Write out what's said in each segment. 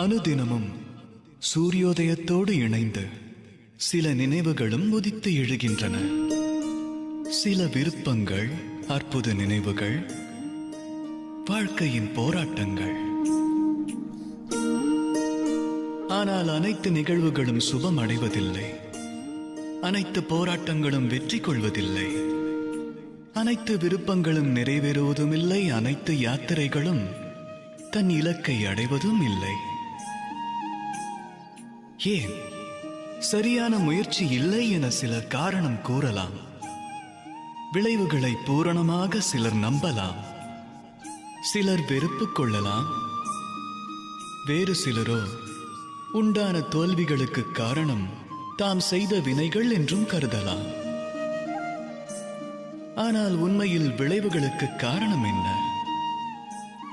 அனுதினமும் சூரியோதயத்தோடு இணைந்து சில நினைவுகளும் உதித்து எழுகின்றன. சில விருப்பங்கள் அற்புத நினைவுகள் வாழ்க்கையின் போராட்டங்கள். ஆனால் அனைத்து நிகழ்வுகளும் சுபம் அடைவதில்லை. அனைத்து போராட்டங்களும் வெற்றி கொள்வதில்லை. அனைத்து விருப்பங்களும் நிறைவேறுவதுமில்லை. அனைத்து யாத்திரைகளும் தன் இலக்கை அடைவதும் இல்லை. ஏன்? சரியான முயற்சி இல்லை என சிலர் காரணம் கூறலாம். விளைவுகளை பூரணமாக சிலர் நம்பலாம். சிலர் வெறுப்பு கொள்ளலாம். வேறு சிலரோ உண்டான தோல்விகளுக்கு காரணம் தாம் செய்த வினைகள் என்றும் கருதலாம். ஆனால் உண்மையில் விளைவுகளுக்கு காரணம் என்ன?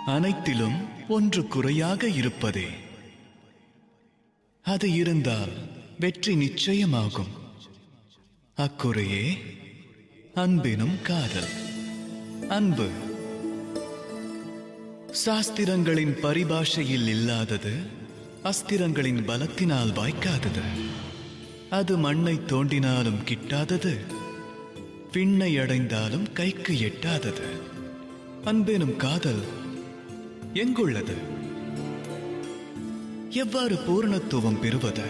அனைத்திலும் ஒன்று குறையாக இருப்பதே. அது இருந்தால் வெற்றி நிச்சயமாகும். அக்குறையே அன்பினும் காதல். அன்பு. சாஸ்திரங்களின் பரிபாஷையில் இல்லாதது அஸ்திரங்களின் பலத்தினால் வாய்க்காதது. அது மண்ணை தோண்டினாலும் கிட்டாதது விண்ணை அடைந்தாலும் கைக்கு எட்டாதது. அன்பெனும் காதல் எங்குள்ளது? எவ்வாறு பூரணத்துவம் பெறுவது?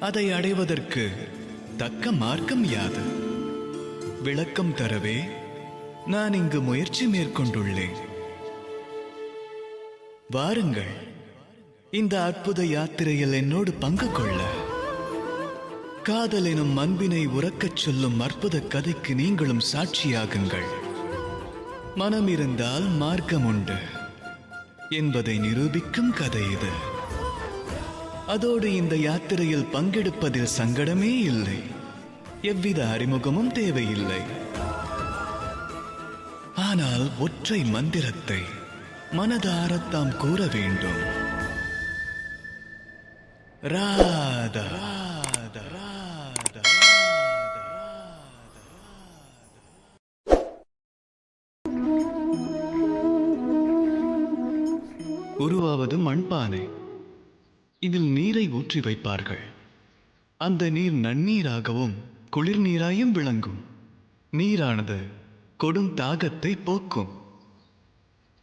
அதை அடைவதற்கு தக்க மார்க்கம் யாது? விளக்கம் தரவே நான் இங்கு முயற்சி மேற்கொண்டுள்ளேன். வாருங்கள் இந்த அற்புத யாத்திரையில் என்னோடு பங்கு கொள்ள. காதல் எனும் அன்பினை உறக்கச் சொல்லும் அற்புத கதைக்கு நீங்களும் சாட்சியாகுங்கள். மனம் இருந்தால் மார்க்கம் உண்டு என்பதை நிரூபிக்கும் கதை இது. அதோடு இந்த யாத்திரையில் பங்கெடுப்பதில் சங்கடமே இல்லை. எவ்வித அறிமுகமும் தேவையில்லை. ஆனால் ஒற்றை மந்திரத்தை மனதாரத்தாம் கூற வேண்டும். ராதா ராதா. உருவாவது மண்பானை. இதில் நீரை ஊற்றி வைப்பார்கள். அந்த நீர் நன்னீராகவும் குளிர் நீராயும் விளங்கும். நீரானது கொடும் தாகத்தை போக்கும்.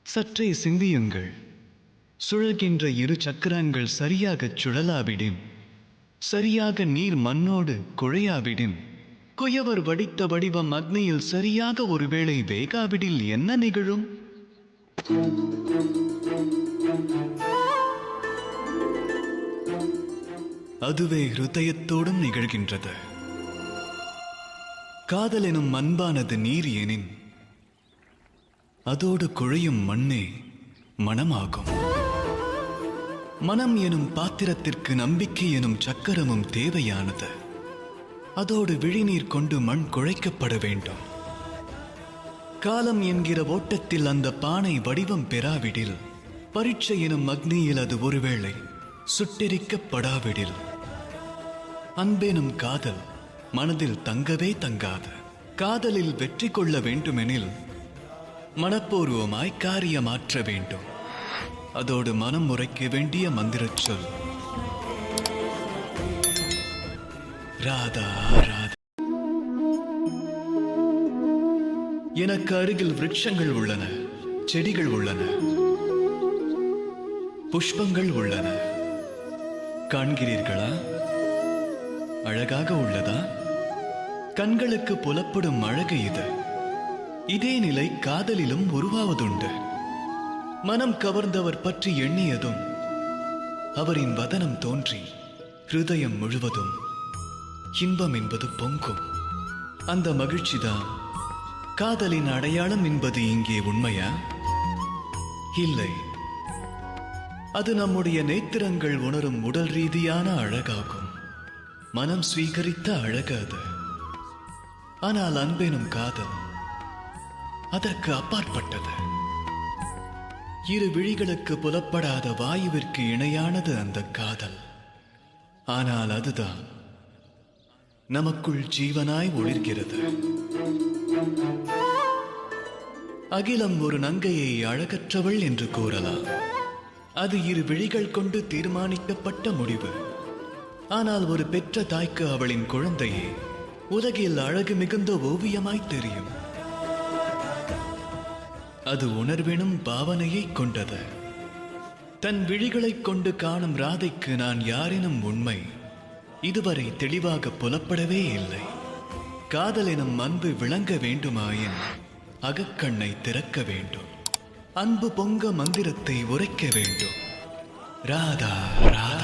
சற்றே சிந்தியுங்கள். சுழல்கின்ற இரு சக்கரங்கள் சரியாகச் சுழலாவிடும் சரியாக நீர் மண்ணோடு குழையாவிடும் குயவர் வடித்த வடிவம் அக்னியில் சரியாக ஒருவேளை வேகாவிடில் என்ன நிகழும்? அதுவே ஹிருதயத்தோடும் நிகழ்கின்றது. காதல் எனும் அன்பானது நீர் எனின் அதோடு குழையும் மண்ணே மனமாகும். மனம் எனும் பாத்திரத்திற்கு நம்பிக்கை எனும் சக்கரமும் தேவையானது. அதோடு விழிநீர் கொண்டு மண் குழைக்கப்பட வேண்டும். காலம் என்கிற ஓட்டத்தில் அந்த பானை வடிவம் பெறாவிடில். பரீட்சை எனும் அக்னியில் அது ஒருவேளை சுட்டெரிக்கப்படாவிடில். அன்பெனும் காதல் மனதில் தங்கவே தங்காது. காதலில் வெற்றி கொள்ள வேண்டுமெனில் மனப்பூர்வமாய் காரியமாற்ற வேண்டும். அதோடு மனம் உரைக்க வேண்டிய மந்திரச் சொல். ராதா ராதா. எனக்கு அருகில் விருட்சங்கள் உள்ளன செடிகள் உள்ளன புஷ்பங்கள் உள்ளன. காண்கிறீர்களா? அழகாக உள்ளதா? கண்களுக்கு புலப்படும் அழகு இது. இதே நிலை காதலிலும் உருவாவதுண்டு. மனம் கவர்ந்தவர் பற்றி எண்ணியதும் அவரின் வதனம் தோன்றி ஹிருதயம் முழுவதும் இன்பம் என்பது பொங்கும். அந்த மகிழ்ச்சிதான் காதலின் அடையாளம் என்பது இங்கே உண்மையா? இல்லை. அது நம்முடைய நேத்திரங்கள் உணரும் உடல் ரீதியான அழகாகும். மனம் ஸ்வீகரித்த அழகு அது. ஆனால் அன்பெனும் காதல் அதற்கு அப்பாற்பட்டது. இரு விழிகளுக்கு புலப்படாத வாயுவிற்கு இணையானது அந்த காதல். ஆனால் அதுதான் நமக்குள் ஜீவனாய் ஒளிர்கிறது. அகிலம் ஒரு நங்கையை அழகற்றவள் என்று கூறலாம். அது இரு விழிகள் கொண்டு தீர்மானிக்கப்பட்ட முடிவு. ஆனால் ஒரு பெற்ற தாய்க்கு அவளின் குழந்தையே உலகில் அழகு மிகுந்த ஓவியமாய் தெரியும். அது உணர்வினும் பாவனையை கொண்டது. தன் விழிகளைக் கொண்டு காணும் ராதைக்கு நான் யாரினும் உண்மை இதுவரை தெளிவாக புலப்படவே இல்லை. காதல் எனும் அன்பு விளங்க வேண்டுமாயின் அகக்கண்ணை திறக்க வேண்டும். அன்பு பொங்க மந்திரத்தை உரைக்க வேண்டும். ராதா.